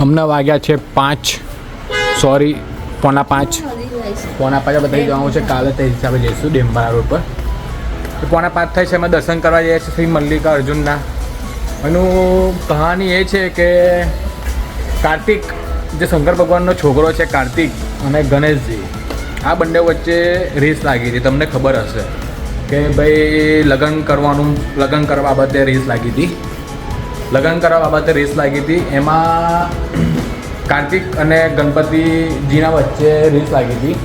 હમણાં વાગ્યા છે પાંચ. સોરી પોણા પાંચ. પોણા પાંચ બધા જવાનું છે, કાલે તે હિસાબે જઈશું ડેમ્બારા રોડ પર. પોણા પાંચ થાય છે અમે દર્શન કરવા જઈએ છીએ શ્રી મલ્લિકા અર્જુનના. એનું કહાની એ છે કે કાર્તિક, જે શંકર ભગવાનનો છોકરો છે કાર્તિક અને ગણેશજી, આ બંને વચ્ચે રેસ લાગી હતી. તમને ખબર હશે કે ભાઈ લગ્ન કરવાનું, લગ્ન કરવા બાબતે રેસ લાગી હતી. લગ્ન કરવા બાબતે રેસ લાગી હતી. એમાં કાર્તિક અને ગણપતિજીના વચ્ચે રેસ લાગી હતી.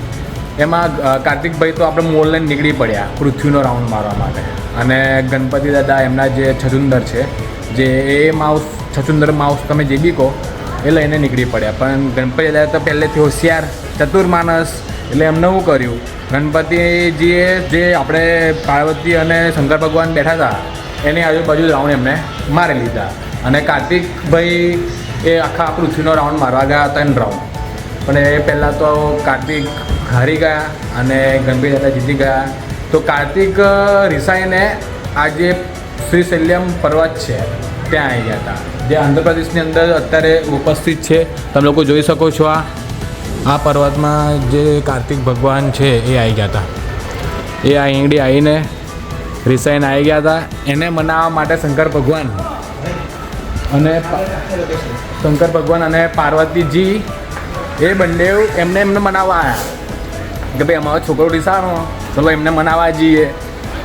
એમાં કાર્તિકભાઈ તો આપણે મોલ લઈને નીકળી પડ્યા પૃથ્વીનો રાઉન્ડ મારવા માટે. અને ગણપતિ દાદા એમના જે છચુંદર છે, જે એ માઉસ, છચુંદર માઉસ તમે જે બી કહો, એ લઈને નીકળી પડ્યા. પણ ગણપતિ દાદા તો પહેલેથી હોશિયાર, ચતુર માણસ, એટલે એમને શું કર્યું? ગણપતિજીએ જે આપણે પાર્વતી અને શંકર ભગવાન બેઠા હતા, એની આજુબાજુ રાઉન્ડ એમને મારી લીધા. અને કાર્તિકભાઈ એ આખા પૃથ્વીનો રાઉન્ડ મારવા ગયા એન રાઉન્ડ. પણ એ પહેલાં તો કાર્તિક હારી ગયા અને ગંભીર દાદા જીતી ગયા. તો કાર્તિક રિસાઈને આજે શ્રી શૈલ્યમ પર્વત છે, ત્યાં આવી ગયા હતા. જે આંધ્રપ્રદેશની અંદર અત્યારે ઉપસ્થિત છે. તમે લોકો જોઈ શકો છો આ. આ પર્વતમાં જે કાર્તિક ભગવાન છે એ આવી ગયા હતા. એ આ ઈંગડી આવીને રિસાઈને આવી ગયા હતા. એને મનાવવા માટે શંકર ભગવાન અને શંકર ભગવાન અને પાર્વતીજી એ બંને એમને એમને મનાવવા આવ્યા કે ભાઈ, અમારો છોકરો રિસાનો ચલો એમને મનાવવા જઈએ.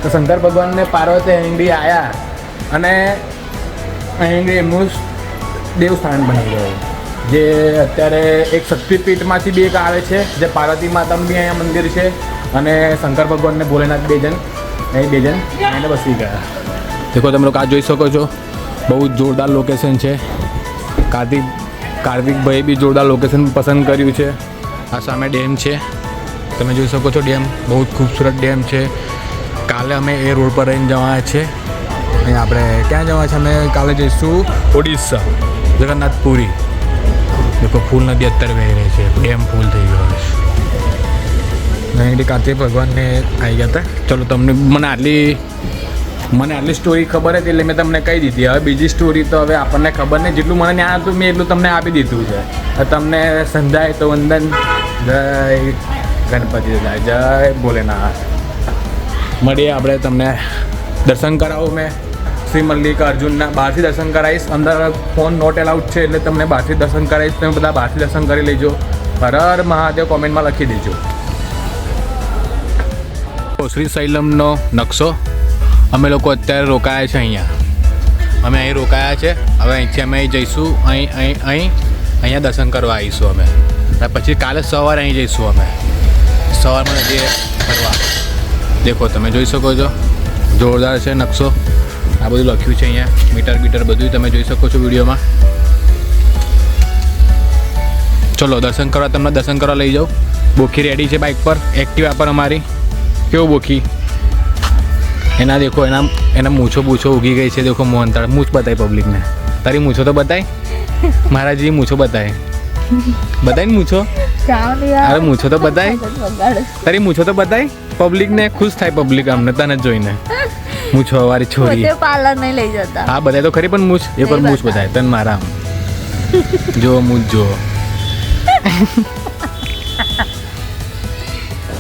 તો શંકર ભગવાનને પાર્વતી અહીંડી આવ્યા અને અહીંડી એમનું દેવસ્થાન બની ગયું. જે અત્યારે એક શક્તિપીઠમાંથી બી એક આવે છે, જે પાર્વતી માતાનું બી અહીંયા મંદિર છે અને શંકર ભગવાનને ભોલેનાથ બે જણ અહીં બે જણ? એને બસી ગયા. દેખો, તમે લોકો આ જોઈ શકો છો. બહુ જ જોરદાર લોકેશન છે. કાર્તિક કાર્તિકભાઈ બી જોરદાર લોકેશન પસંદ કર્યું છે. આ સામે ડેમ છે. તમે જોઈ શકો છો ડેમ. બહુ જ ખૂબસૂરત ડેમ છે. કાલે અમે એ રોડ પર રહીને જવાના છે. અહીં આપણે ક્યાં જવા છે? અમે કાલે જઈશું ઓડિશા, જગન્નાથપુરી. દેખો, ફૂલ નદી અત્યારે વહી રહી છે. ડેમ ફૂલ થઈ ગયો છે. અહીંથી કાર્તિક ભગવાનને આવી ગયા હતા. ચલો, તમને મને આટલી મને આટલી સ્ટોરી ખબર હતી એટલે મેં તમને કહી દીધી. હવે બીજી સ્ટોરી તો હવે આપણને ખબર નહીં. જેટલું મને જ્ઞાન હતું મેં એટલું તમને આપી દીધું છે. તમને સંધાય તો વંદન. જય ગણપતિ જય ભોલેનાથ. મળીએ આપણે તમને. દર્શન કરાવું મેં. શ્રી મલ્લિકા બહારથી દર્શન કરાવીશ. અંદર ફોન નોટ એલાઉડ છે એટલે તમને બહારથી દર્શન કરાવીશ. તમે બધા બહારથી દર્શન કરી લેજો. હર હર મહાદેવ કોમેન્ટમાં લખી દેજો. શ્રી શૈલમનો નકશો. અમે લોકો અત્યારે રોકાયા છે અહીંયા. અમે અહીં રોકાયા છે. હવે અહીંથી અમે અહીં જઈશું. અહીં અહીં અહીં, અહીંયા દર્શન કરવા આવીશું અમે. પછી કાલે સવારે અહીં જઈશું અમે. સવારમાં જઈએ ફરવા. દેખો, તમે જોઈ શકો છો. જોરદાર છે નકશો. આ બધું લખ્યું છે અહીંયા. મીટર બીટર બધું તમે જોઈ શકો છો વિડીયોમાં. ચલો, દર્શન કરવા, તમને દર્શન કરવા લઈ જાઉં. બોખી રેડી છે બાઇક પર. એક્ટિવા પર અમારી. કેવું બોકી એના દેખો એના એના મૂછો બૂછો ઉગી ગઈ છે દેખો મોહનતાળ મૂછ બતાય પબ્લિકને તારી મૂછો તો બતાય? મહારાજી મૂછો બતાય. બતાય ને મૂછો? અરે મૂછો તો બતાય. તારી મૂછો તો બતાય? પબ્લિકને ખુશ થાય પબ્લિક અમને તને જોઈને. મૂછો વાળી છોરી. પાર્લર નહીં લઈ જતા. હા બધાય તો ખરી પણ મૂછ. એ પણ મૂછ બતાય. તને મારા જો મૂછ જો.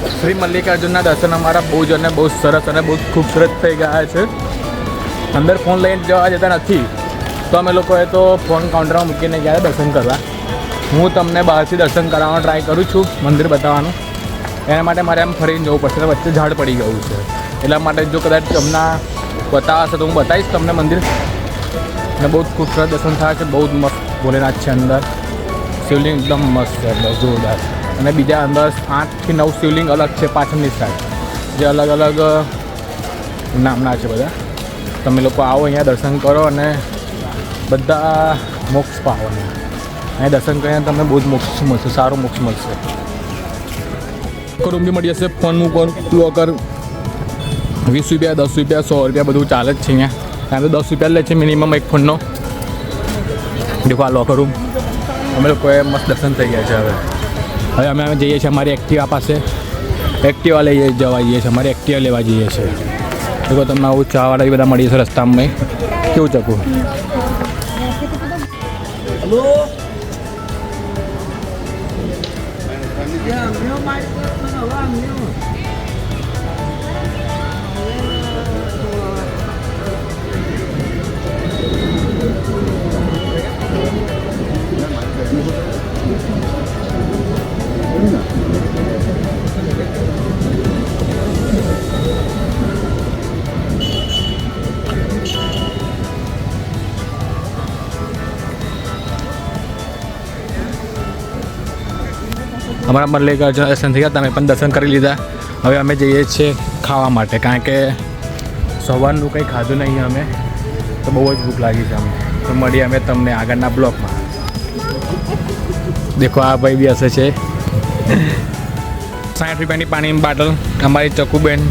શ્રી મલ્લિકાર્જુનના દર્શન અમારા બહુ જ અને બહુ સરસ અને બહુ ખૂબસૂરત થઈ ગયા છે. અંદર ફોન લઈને જવા જતા નથી. તો અમે લોકોએ તો ફોન કાઉન્ટરમાં મૂકીને ગયા દર્શન કરવા. હું તમને બહારથી દર્શન કરાવવાનો ટ્રાય કરું છું, મંદિર બતાવવાનું. એના માટે મારે આમ ફરીને જવું પડશે વચ્ચે ઝાડ પડી ગયું છે. એટલા માટે જો કદાચ તમને બતાવશે તો હું બતાવીશ તમને મંદિર. અને બહુ જ ખૂબસૂરત દર્શન થાય છે, બહુ જ મસ્ત ભોલેનાથ છે અંદર. શિવલિંગ એકદમ મસ્ત છે જોરદાર અને બીજા અંદર આઠથી નવ શિવલિંગ અલગ છે પાછળની સાઈડ જે અલગ અલગ નામના છે બધા. તમે લોકો આવો, અહીંયા દર્શન કરો અને બધા મોક્ષ પાવો અહીંયા. દર્શન કરીને તમને બહુ જ મોક્ષ મળશે, સારો મોક્ષ મળશે. રૂમ બી મળી જશે, ફોન મૂકો લોકર વીસ રૂપિયા, દસ રૂપિયા, સો રૂપિયા બધું ચાલે જ છે અહીંયા. ત્યાં તો દસ રૂપિયા લે છે મિનિમમ એક ફોનનો. દેખો આ લોકર રૂમ અમે લોકોએ મસ્ત દર્શન થઈ ગયા છે હવે. હવે અમે અમે જઈએ છીએ અમારી એક્ટિવા પાસે. એક્ટિવા લઈ જવા જઈએ છીએ, અમારી એક્ટિવા લેવા જઈએ છીએ. તો તમને આવું ચાવાળા બધા મળીએ છીએ રસ્તામાં કેવું ચકું Thank you. અમારા મલ્લિકાર્જુન દર્શન થઈ ગયા તમે પણ દર્શન કરી લીધા. હવે અમે જઈએ છીએ ખાવા માટે, કારણ કે સવારનું કંઈ ખાધું નહીં અમે, તો બહુ જ ભૂખ લાગી છે અમને. તો મળીએ અમે તમને આગળના બ્લોકમાં દેખો, આ ભાઈ બી હશે છે. સાઠ રૂપિયાની પાણીની બાટલ, અમારી ચકુબેન.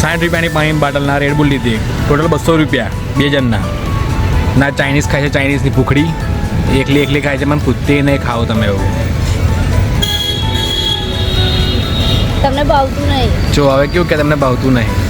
સાઠ રૂપિયાની પાણીની બાટલના રેડ બુલ લીધી. ટોટલ બસો રૂપિયા, બે જણના. ના ચાઇનીઝ ખાય છે ચાઇનીઝની ભૂખડી. એકલી એકલી ખાય છે, મને પૂછતી નહીં ખાઓ તમે એવું. તમને ભાવતું નહીં. જો હવે કેવું કે તમને ભાવતું નહીં.